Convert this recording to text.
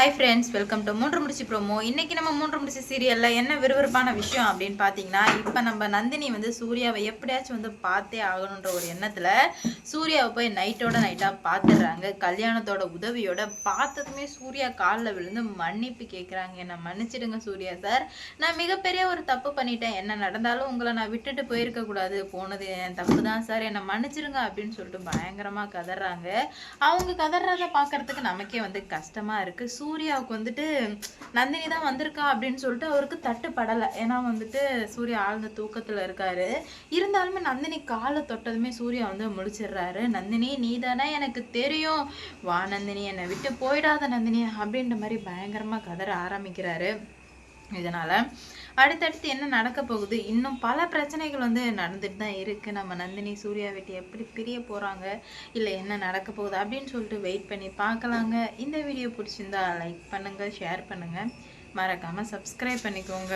Hi friends welcome to மூன்று முடிச்சு promo இன்னைக்கு நம்ம மூன்று முடிச்சு சீரியலில் என்ன விறுவிறுப்பான விஷயம் அப்படின்னு பார்த்தீங்கன்னா இப்போ நம்ம நந்தினி வந்து சூர்யாவை எப்படியாச்சும் வந்து பார்த்தே ஆகணுன்ற ஒரு எண்ணத்தில் சூர்யாவை போய் நைட்டோட நைட்டாக பார்த்துடுறாங்க. கல்யாணத்தோட உதவியோட பார்த்ததுமே சூர்யா காலில் விழுந்து மன்னிப்பு கேட்குறாங்க என்னை மன்னிச்சிடுங்க சூர்யா சார். நான் மிகப்பெரிய ஒரு தப்பு பண்ணிட்டேன். என்ன நடந்தாலும் உங்களை நான் விட்டுட்டு போயிருக்கக்கூடாது போனது என் தப்பு தான் சார். என்னை மன்னிச்சிடுங்க அப்படின்னு சொல்லிட்டு பயங்கரமாக கதறாங்க. அவங்க கதறத பார்க்குறதுக்கு நமக்கே வந்து கஷ்டமா இருக்கு. சூர்யாவுக்கு வந்துட்டு நந்தினி தான் வந்திருக்கா அப்படின்னு சொல்லிட்டு அவருக்கு தட்டுப்படலை. ஏன்னா வந்துட்டு சூர்யா ஆழ்ந்த தூக்கத்தில் இருக்காரு. இருந்தாலுமே நந்தினி காலை தொட்டதுமே சூர்யா வந்து முழிச்சிடுறாரு. நந்தினி நீ தானே எனக்கு தெரியும். வா நந்தினி என்னை விட்டு போயிடாத நந்தினி அப்படின்ற மாதிரி பயங்கரமாக கதற ஆரம்பிக்கிறாரு. இதனால் அடுத்தடுத்து என்ன நடக்க போகுது? இன்னும் பல பிரச்சனைகள் வந்து நடந்துட்டு தான் இருக்குது நம்ம நந்தினி சூர்யா வெட்டி எப்படி பிரிய போகிறாங்க இல்லை என்ன நடக்க போகுது? அப்படின்னு சொல்லிட்டு வெயிட் பண்ணி பார்க்கலாங்க. இந்த வீடியோ பிடிச்சிருந்தா லைக் பண்ணுங்கள் ஷேர் பண்ணுங்கள் மறக்காமல் சப்ஸ்கிரைப் பண்ணிக்கோங்க.